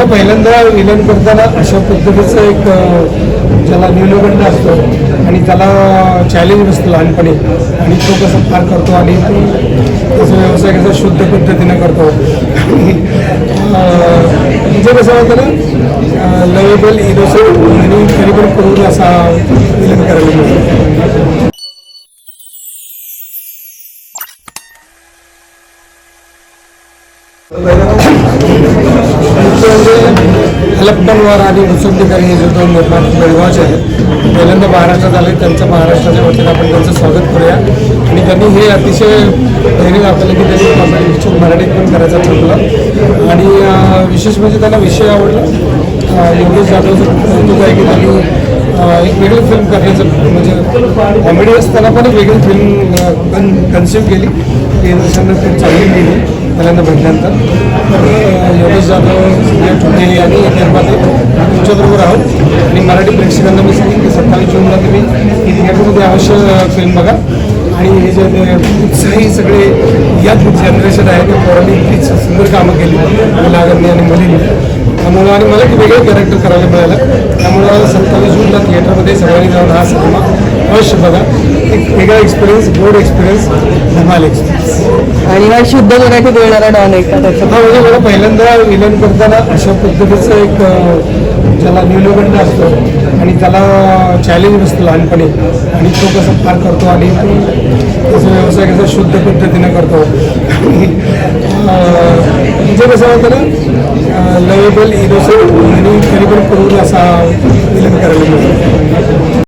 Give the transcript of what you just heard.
मला पहिल्यांदा विलन करताना अशा पद्धतीचं एक ज्याला न्यूनगंड असतो आणि त्याला चॅलेंज नसतं लहानपणी. आणि तो कसं पार करतो आणि तो त्याचा व्यवसाय कसा शुद्ध पद्धतीने करतो. म्हणजे कसं होतं ना लवेबल इनोसेंट आणि तरी पण करून असा विलन करायला मिळतो. म्हणजे हलप्पनवार आणि मुसंडीकर हे जे दोन निर्माण बेळगावचे आहेत. पहिल्यांदा महाराष्ट्रात आले त्यांचं महाराष्ट्राच्या वतीनं आपण त्यांचं स्वागत करूया. आणि त्यांनी हे अतिशय धैर्य दाखवलं की त्यांनी कॉमेडी इच्छुक मराठीत पण करायचं ठरवलं. आणि विशेष म्हणजे त्यांना विषय आवडला. योगेश जाधवचं कौतुक आहे की त्यांनी एक वेगळी फिल्म करण्याचं म्हणजे कॉमेडी असताना पण एक वेगळी फिल्म कन कन्सिव्ह केली केंद्र फिल्म चांगली केली पहिल्यांदा भेटल्यानंतर. योगेश जाधव संजय ठोकेली या निर्माते तुमच्याबरोबर आहोत. आणि मराठी प्रेक्षकांना मी सांगितलं की सत्तावीस जूनला तुम्ही थिएटरमध्ये अवश्य फिल्म बघा. आणि हे जे उत्साही सगळे याच जनरेशन आहे ते पोरांनी इतकी सुंदर कामं केली. मुलागरणी आणि मुलींनी. त्यामुळं आणि मला एक वेगळं कॅरेक्टर करायला मिळालं. त्यामुळं सत्तावीस जूनला थिएटरमध्ये सगळ्यांनी जाऊन हा सिनेमा अवश्य बघा. एक वेगळा एक्सपिरियन्स गोड एक्सपिरियन्स धमाल एक्सपिरियन्स आणि हा शुद्ध मराठी बोलणारा डॉन आहे का त्याचं? हा म्हणजे मला पहिल्यांदा विलन करताना अशा पद्धतीचं एक ज्याला न्यूनगंड असतो आणि त्याला चॅलेंज नसतं लहानपणी. आणि तो कसं पार करतो आणि तो त्याचा व्यवसाय कसा शुद्ध पद्धतीने करतो. म्हणजे कसं होतं ना? लवेबल इनोसेंट आणि तरी करून असा विलन करायला मिळतो.